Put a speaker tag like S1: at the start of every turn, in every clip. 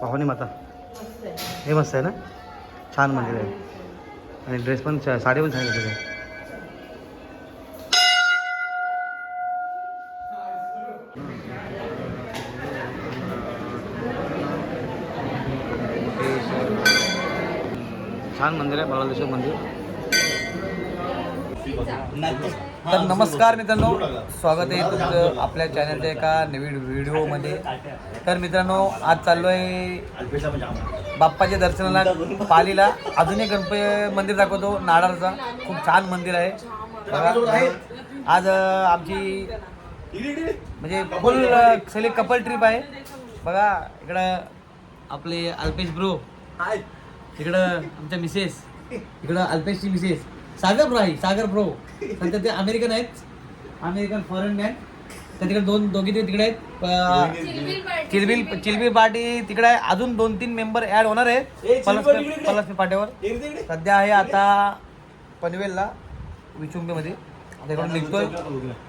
S1: पाहुणे माता. हे मस्त आहे ना? छान मंदिर आहे. आणि ड्रेस पण साडी पण छान आहे सगळं. छान मंदिर आहे बालादेश्वर मंदिर. तर नमस्कार मित्रांनो स्वागत आहे तुमचं आपल्या चॅनलच्या एका नवीन व्हिडिओमध्ये तर मित्रांनो आज चाललो आहे बाप्पाच्या दर्शनाला पालीला. अजून एक गणपती मंदिर दाखवतो नाडारचा खूप छान मंदिर आहे. बघा. आज आमची म्हणजे फुल सगळी कपल ट्रिप आहे. बघा इकडं आपले अल्पेश ब्रो इकडं आमच्या मिसेस इकडं अल्पेशची मिसेस सागर ब्रो आहे सागर ब्रो नंतर ते अमेरिकन आहेत. अमेरिकन फॉरेन मॅन तर तिकडे दोन दोघी ते तिकडे आहेत. चिलबिल चिलबिल पार्टी तिकडे आहे. अजून दोन तीन मेंबर ऍड होणार आहेत पलसपी पलसपी पाट्यावर. सध्या आहे आता पनवेलला विचुंबेमध्ये. निघतोय.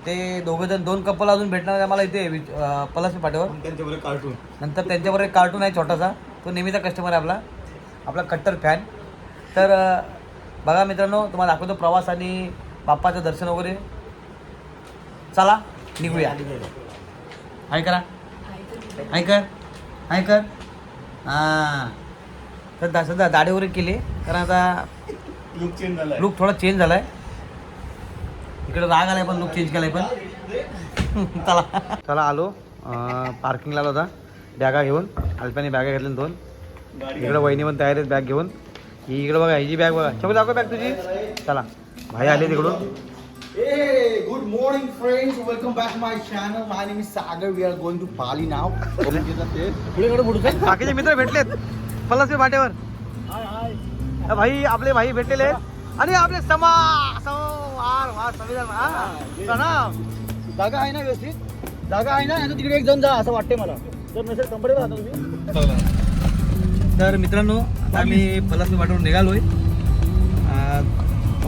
S1: ते दोघं जण दोन कपल अजून भेटणार आहे आम्हाला इथे पलासपी पाट्यावर.
S2: कार्टून
S1: नंतर त्यांच्याबरोबर एक कार्टून आहे छोटासा. तो नेहमीचा कस्टमर आहे आपला. आपला कट्टर फॅन तर बघा मित्रांनो तुम्हाला दाखवतो प्रवास आणि बाप्पाचं दर्शन वगैरे. चला निघूया. हाय करा. हाय कर. हाय कर. हां. दा सध्या दाढी वगैरे केली कारण आता
S2: लुक चेंज झालाय.
S1: लुक थोडा चेंज झालाय. इकडे राग आलाय पण लुक चेंज केलाय पण. चला. चला आलो. पार्किंगला आलो होता बॅगा घेऊन. अल्प्याने बॅगा घेतल्या दोन. इकडे वहिनी पण तयार आहेत बॅग घेऊन. ही इकडे बघा हिची बॅग बघा. चल दाखव बॅग तुझी. चला. भाई आले तिकडून.
S3: back to my channel. My name is Sagar. We are going to Bali now.
S1: पुढे कडे बुडू बाकीचे मित्र भेटलेत. पल्लास फाट्यावर अ, भाई आपले भाई भेटलेले. आहेत आणि आपले समा सम- वार वार संविधान हा, प्रणाम.
S3: जागा आहे ना व्यवस्थित? जागा आहे ना? तिकडे एक जण जा असं वाटते मला. तर नसेल कम्फर्टेबल राहता तुम्ही.
S1: तर मित्रांनो आता आम्ही पलासमी वाटून निघालोय आहे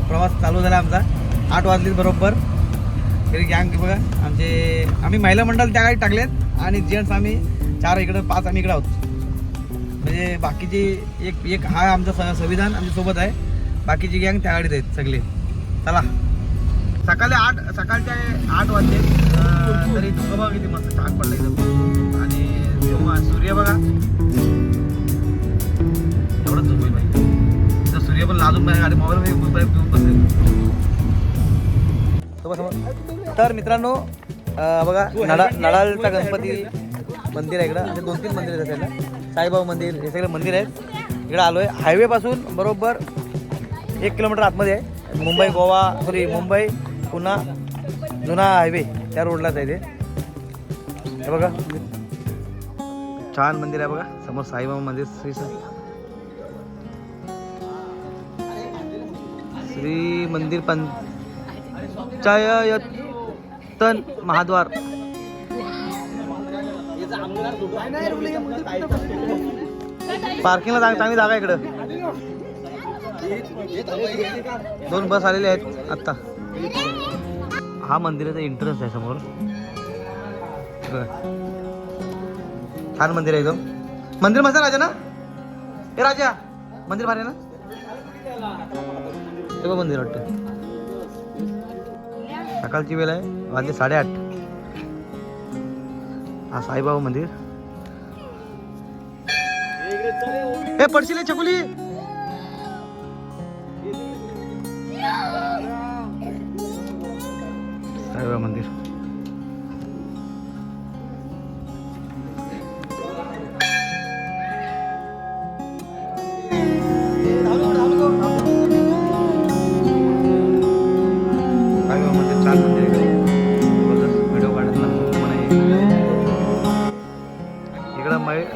S1: प्रवास चालू झाला आमचा. आठ वाजले बरोबर. तरी गँग बघा. आमचे आम्ही महिला मंडळ त्या गाडीत टाकलेत आणि जेंट्स आम्ही चार इकडं पाच आम्ही इकडं आहोत. म्हणजे बाकीचे एक एक हा आमचा स- संविधान आमच्यासोबत आहे. बाकीची गँग त्या गाडीत आहेत सगळे. चला. सकाळी आठ सकाळचे आठ वाजले. तरी धुकं बघा किती मस्त छान पडलं एकदम. आणि सूर्य बघा गाडी मोबाईल तर मित्रांनो बघा नडा नडालचा गणपती मंदिर आहे इकडं. दोन तीन मंदिर आहेत साईबाबा मंदिर हे सगळे मंदिर आहेत. इकडं आलोय. हायवे पासून बरोबर एक किलोमीटर आतमध्ये आहे. मुंबई गोवा सॉरी मुंबई पुन्हा जुना हायवे त्या रोडलाच आहे ते. बघा. छान मंदिर आहे बघा. समोर साईबाबा मंदिर श्री श्री मंदिर पंचायतन महाद्वार. पार्किंगला चांगली जागा आहे इकडं. दोन बस आलेले आहेत आत्ता हा मंदिराचा एंट्रन्स आहे समोर. छान मंदिर आहे एकदम. मंदिर मस्त राजा ना? हे राजा मंदिर भारी आहे ना? ते बघ मंदिर वाटतं. सकाळची वेळ आहे वाजले साडेआठ. हा साईबाबा मंदिर. हे पडशील चकुली साईबाबा मंदिर.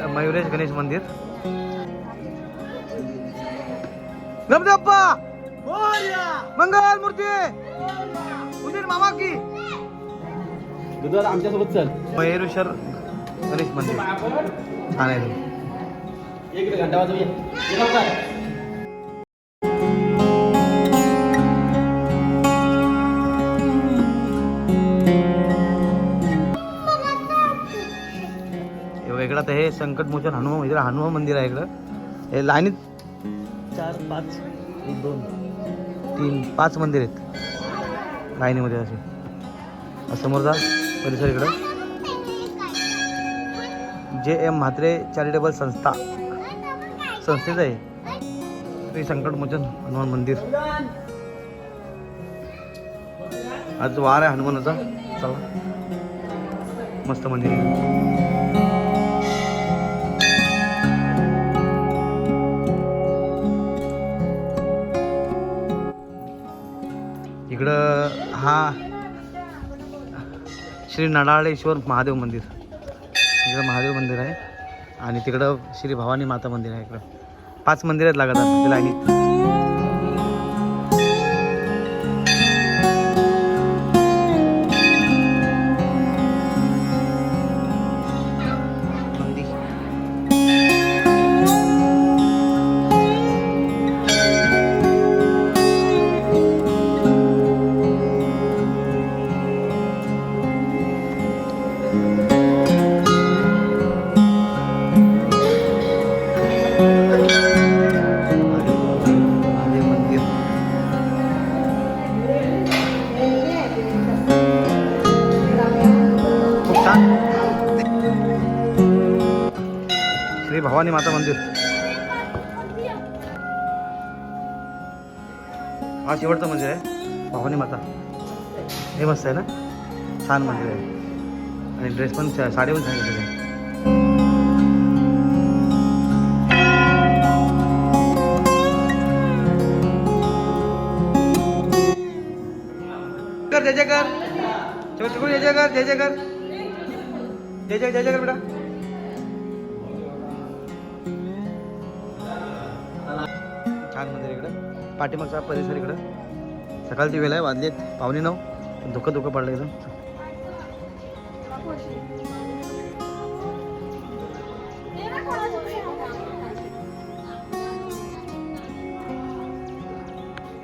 S1: मयुरेश गणेश मंदिर. बाप्पा मंगल मूर्ती! उदीर मामा की!
S3: आमच्यासोबत चल.
S1: मयुरेश्वर गणेश मंदिर. ते.
S3: एक घंटा
S1: संकटमोचन हनुमान मंदिर हनुमान मंदिर आहे इकडं. हे लाईनीत चार पाच एक दोन तीन पाच मंदिर आहेत. लाईनीमध्ये असे. समोर जा परिसर इकडं. जे एम म्हात्रे चॅरिटेबल संस्था. संस्थेचं आहे. श्री संकटमोचन हनुमान मंदिर. आज वार आहे हनुमानाचा. चला. मस्त मंदिर इकडं हा. श्री नडाळेश्वर महादेव मंदिर. इकडं महादेव मंदिर आहे. आणि तिकडं श्री भवानी माता मंदिर आहे इकडं. पाच मंदिरात आहेत लागत लाईनीत शेवटचं मंदिर आहे भवानी माता. हे मस्त आहे ना? छान मंदिर आहे. आणि ड्रेस पण साडी पण सांगितलेली आहे कर जय जय कर चल तिकडून जय जय कर जय जय कर जय जय जय जय कर बेटा. पाठीमागचा परिसर इकडं. सकाळची वेळ आहे वाजलेत पावणे नऊ. धुकं धुकं पडलं इथं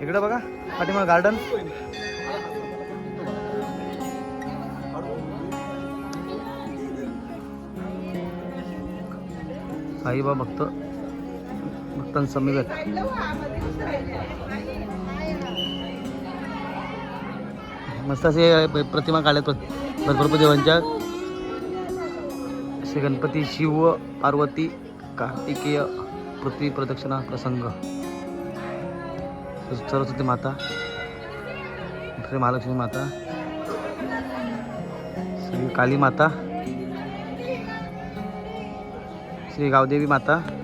S1: इकडं बघा पाठीमाग गार्डन साईबा भक्त. भक्तांसमवेत मस्त असे प्रतिमा काढल्यात प्र- भरपूर देवांच्या. श्री गणपती शिव पार्वती कार्तिकेय पृथ्वी प्रदक्षिणा प्रसंग. सरस्वती माता श्री महालक्ष्मी माता श्री काली माता श्री गावदेवी माता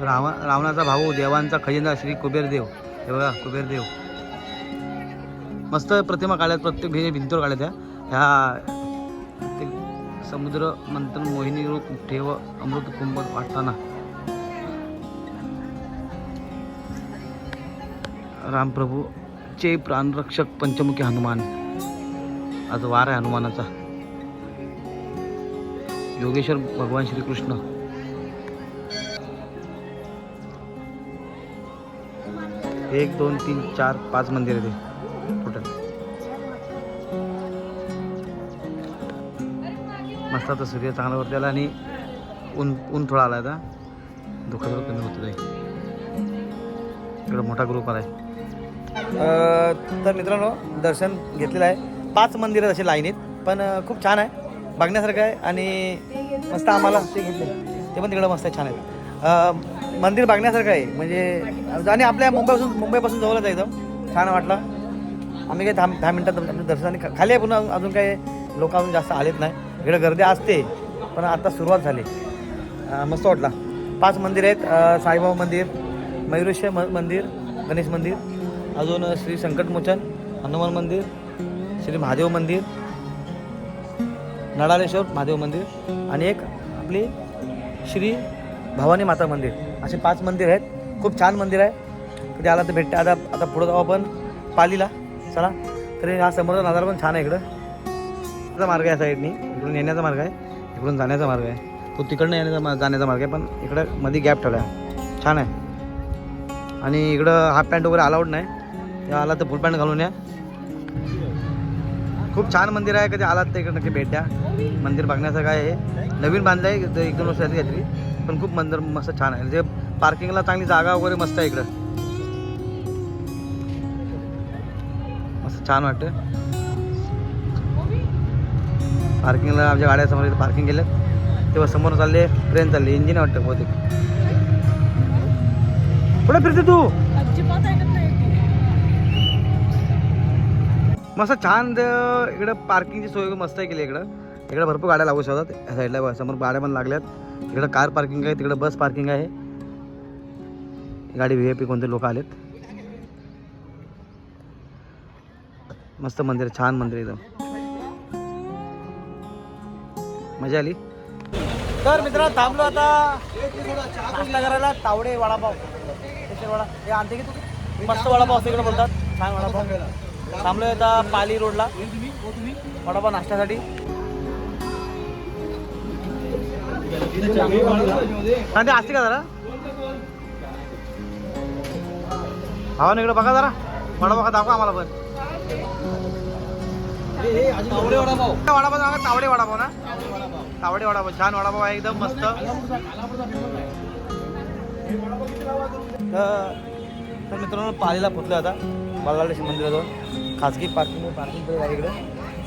S1: रावण रावणाचा भाऊ देवांचा खजिना श्री कुबेरदेव. हे बघा कुबेरदेव. मस्त प्रतिमा काढल्यात प्रत्येक भिजे भिंतीवर काढल्या त्या ह्या समुद्र मंथन मोहिनी रूप ठेव अमृत कुंभ वाटताना. रामप्रभू चे प्राणरक्षक पंचमुखी हनुमान. आज वार आहे हनुमानाचा. योगेश्वर भगवान श्रीकृष्ण. एक दोन तीन चार पाच मंदिर आहे ते टोटल. मस्त आता सूर्य चांगला वरती आला आणि ऊन ऊन थोडा आला आता. धुकं थोडं कमी होतं इकडं मोठा ग्रुप आला आहे तर मित्रांनो दर्शन घेतलेलं आहे. पाच मंदिरं असे लाईन लाईनीत पण खूप छान आहे. बघण्यासारखं आहे आणि मस्त आम्हाला ते घेतले ते पण तिकडं मस्त आहे छान आहेत मंदिर बघण्यासारखं आहे. म्हणजे आणि आपल्या मुंबईपासून मुंबईपासून जवळच आहे एकदम. छान वाटलं. आम्ही काही दहा दहा मिनटात आपलं दर्शनाने खा- खाली आहे पुन्हा अजून काही लोक अजून जास्त आलेत नाही. इकडे गर्दी असते पण आता सुरुवात झाली. मस्त वाटला. पाच मंदिर आहेत. साईबाबा मंदिर मयुरेश्वर म मंदिर गणेश मंदिर अजून श्री संकटमोचन हनुमान मंदिर श्री महादेव मंदिर नडालेश्वर महादेव मंदिर आणि एक आपली श्री भवानी माता मंदिर. असे पाच मंदिर आहेत. खूप छान मंदिर आहे. कधी आला तर भेटते आता आता पुढं जाऊ आपण. पालीला. चला. तरी हा समोरचा नजारा पण छान आहे इकडं. त्याचा मार्ग आहे साईडनी इकडून येण्याचा मार्ग आहे. इकडून जाण्याचा मार्ग आहे. तो तिकडनं येण्याचा मा- जाण्याचा मार्ग आहे. पण इकडं मध्ये गॅप ठेवला आहे. छान आहे. आणि इकडं हाफ पॅन्ट वगैरे अलाउड नाही. आला तर फुल पॅन्ट घालून या. खूप छान मंदिर आहे. कधी आलात तर इकडे नक्की भेट द्या. मंदिर बघण्यासारखं आहे. नवीन बांधलं आहे एक दोन वर्ष काहीतरी पण खूप मंदिर मस्त छान आहे. म्हणजे पार्किंगला चांगली जागा वगैरे मस्त आहे इकडं. मस्त छान वाटतं पार्किंगला आमच्या गाड्या समोर पार्किंग केलं तेव्हा समोर चालले ट्रेन चालली इंजिन वाटतं बहुतेक. कुठे फिरते तू? मस्त छान इकडं पार्किंगची सोय मस्त आहे केली इकडं. इकडं भरपूर गाड्या लागू शकतात. या साईडला समोर गाड्या पण लागल्यात. इकडं कार पार्किंग आहे तिकडं बस पार्किंग आहे. गाडी व्ही आय पी कोणते लोक आलेत? मस्त मंदिर आहे, छान मंदिर एकदम. मजा आली? तर मित्रांनो थांबलो आता. करायला तावडे वडापाव. वडा हे आणते की तू? मस्त वडापाव असं इकडे बोलतात. छान वडापाव. थांबलोय आता पाली रोडला. वडापाव नाश्त्यासाठी. आणि ते असते का जरा? हा ना इकडे बघा जरा. वडापाव बघा दाखवा आम्हाला पण.
S3: तावडे वडापाव
S1: दाखवा तावडे वडापाव ना? तावडे वडापाव छान वडापाव आहे एकदम मस्त. तर मित्रांनो पालीला पोचलो आता. बल्लाडेश्वर मंदिराजवळ. खाजगी पार्किंग पार्किंग आहे इकडे.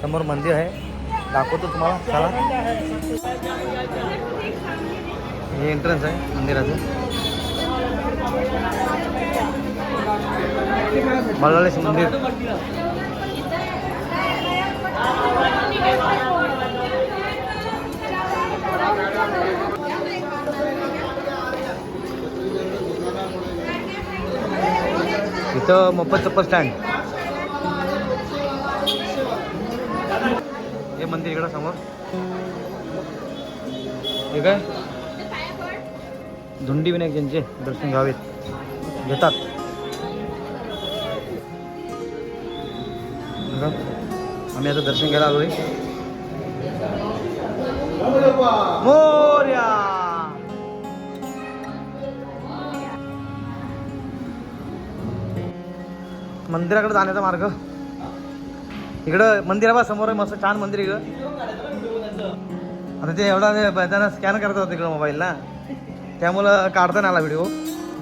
S1: समोर मंदिर आहे. दाखवतो तुम्हाला चला. हे एंट्रन्स आहे मंदिराचं. बल्लाडेश्वर मंदिर. इथं मोफत चप्पल स्टँड हे मंदिर इकडं समोर? हे काय? धुंडी विनायक ज्यांचे दर्शन घ्यावेत. घेतात. आम्ही आता दर्शन घ्यायला आलोय. मोर्या! मंदिराकडे जाण्याचा मार्ग. इकडं मंदिराबा समोर आहे मस्त छान मंदिर इकडं. आता ते एवढा ते त्यांना स्कॅन करत होतं इकडं मोबाईलला त्यामुळं काढता नाही आला व्हिडिओ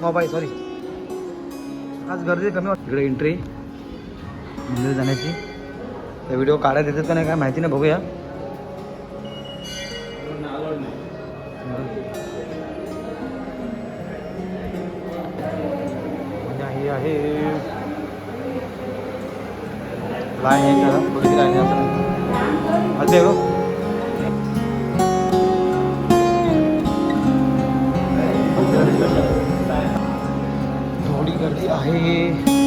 S1: मोबाईल सॉरी आज गर्दी कमी वाटते इकडे एंट्री मंदिर जाण्याची. त्या व्हिडिओ काढायला येतात का नाही काय माहिती नाही बघूया. ही आहे. लाईन आहे का बघितली लाईन आहे असं असे हो थोडी गर्दी आहे.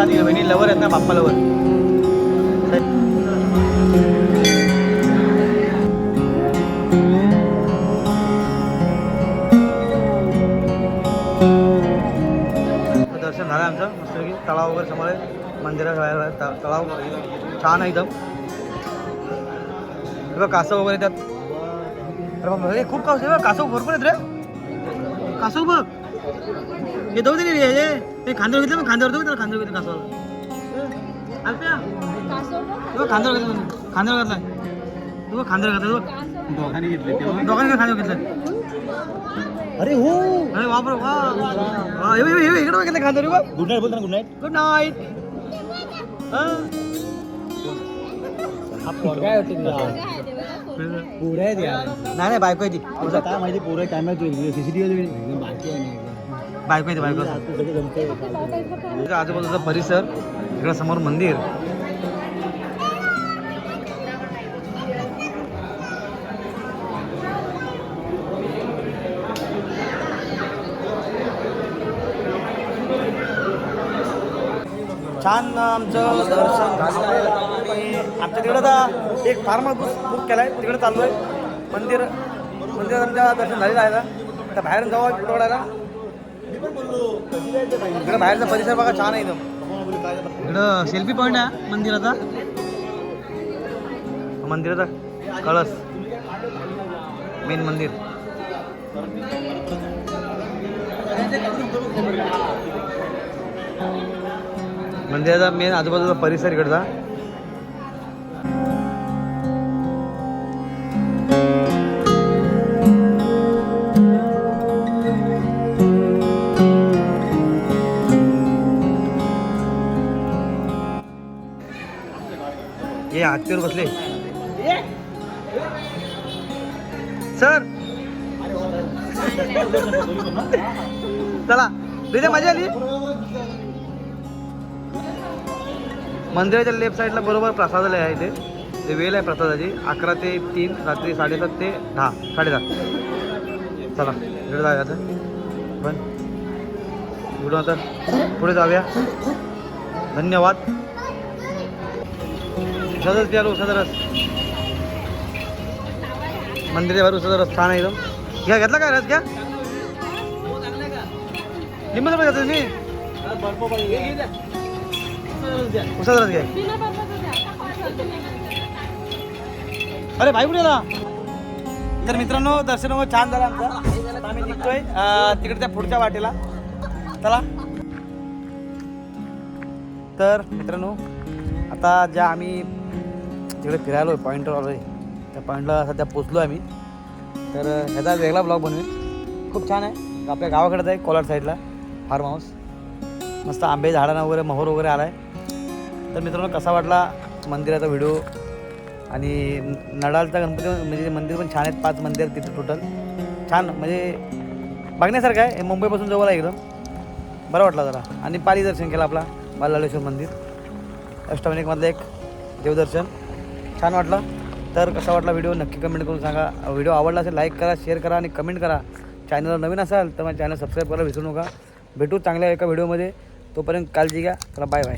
S1: बहिणी बहिणी लवर आहेत ना बाप्पा लवर दर्शन झालं आमचं मस्तपैकी तळाव वगैरे समोर आहे. मंदिरा तळाव छान आहे एकदम. हे कासव वगैरे त्यात. खूप कासव कासव भरपूर आहेत रे. कासव बघ. हे जाऊ दे रे हे हे खांद्यावर घेतलं ना खांद्यावर जाऊ खांद्यावर घेतलं कासवाला. अल्प्या. बघ खांद्यावर घेतलं खांद्यावर घातलाय. हे बघ खांद्यावर घातलं हे
S2: दोघांनी घेतले
S1: दोघांनी खांद्यावर घेतलं
S3: अरे हो.
S1: अरे बापरे वा वा, इकडे बघ. घेतलं खांद्यावर हे. बघ
S3: गुड नाईट बोलतो ना गुड नाईट
S1: गुड नाईट
S3: हा. पोरं आहेत
S1: नाही नाही बायको आहे ती.
S3: काय माहिती पोरं कॅमेरा सीसीटीव्ही बाकी आहे नाही
S1: बायको आहे बायको. आजूबाजूचा परिसर इकडं समोर मंदिर. छान आमचं दर्शन झालं आहे. आणि आमच्या तिकडं आता एक फार्म हाऊस बुक केला आहे तिकडे चाललो आहे मंदिर मंदिरात आमच्या दर्शन झालेलं आहे आता. बाहेर जाऊ फोटो इकडं बाहेरचा परिसर बघा छान आहे एकदम. इकडं सेल्फी पॉईंट आहे मंदिराचा. मंदिराचा कळस. मेन मंदिर. मंदिराचा मेन आजूबाजूचा परिसर इकडचा. हे बसले. सर. चला. तिथे मजा आली? मंदिराच्या लेफ्ट साईडला बरोबर प्रसादालय आहे इथे. ते वेळ आहे प्रसादाची. अकरा ते तीन रात्री साडेसात ते दहा. साडेसात चला वेळ जाऊया आता. पण. इकडून आता पुढे जाऊया. धन्यवाद. उसाचाच प्यालो उसाचा रस मंदिराच्या बाहेर उसाचा रस छान एकदम। घ्या घेतला का रस घ्या लिंबू सरबत घेतो तुम्ही उसाचा रस घ्या अरे भाई कुठे तर मित्रांनो दर्शन छान झालं आमचं। आम्ही निघतोय तिकडे त्या पुढच्या वाटेला। चला। तर मित्रांनो आता ज्या आम्ही तिकडे फिरायलो आहे पॉईंटवर आलो आहे त्या पॉईंटला सध्या पोचलो आहे आम्ही. तर ह्याचा वेगळा ब्लॉग बनवेल खूप छान आहे. आपल्या गावाकडेच आहे कोलाड साईडला फार्म हाऊस मस्त आंबे झाडांना वगैरे मोहर वगैरे आला आहे तर मित्रांनो कसा वाटला मंदिराचा व्हिडिओ? आणि नडालचा गणपती म्हणजे मंदिर पण छान आहेत पाच मंदिर तिथे टोटल छान म्हणजे बघण्यासारखं आहे. मुंबईपासून जवळ आहे एकदम. बरं वाटलं जरा. आणि पाली दर्शन केलं आपला बालालेश्वर मंदिर. अष्टविनायकमधलं एक देवदर्शन. छान वाटलं. तर कसा वाटला व्हिडिओ नक्की कमेंट करून सांगा. व्हिडिओ आवडला असेल लाईक करा शेअर करा आणि कमेंट करा. चॅनलला नवीन असाल तर माझ्या चॅनल सबस्क्राईब करायला विसरू नका. भेटू चांगल्या एका व्हिडिओमध्ये. तोपर्यंत काळजी घ्या. चला बाय बाय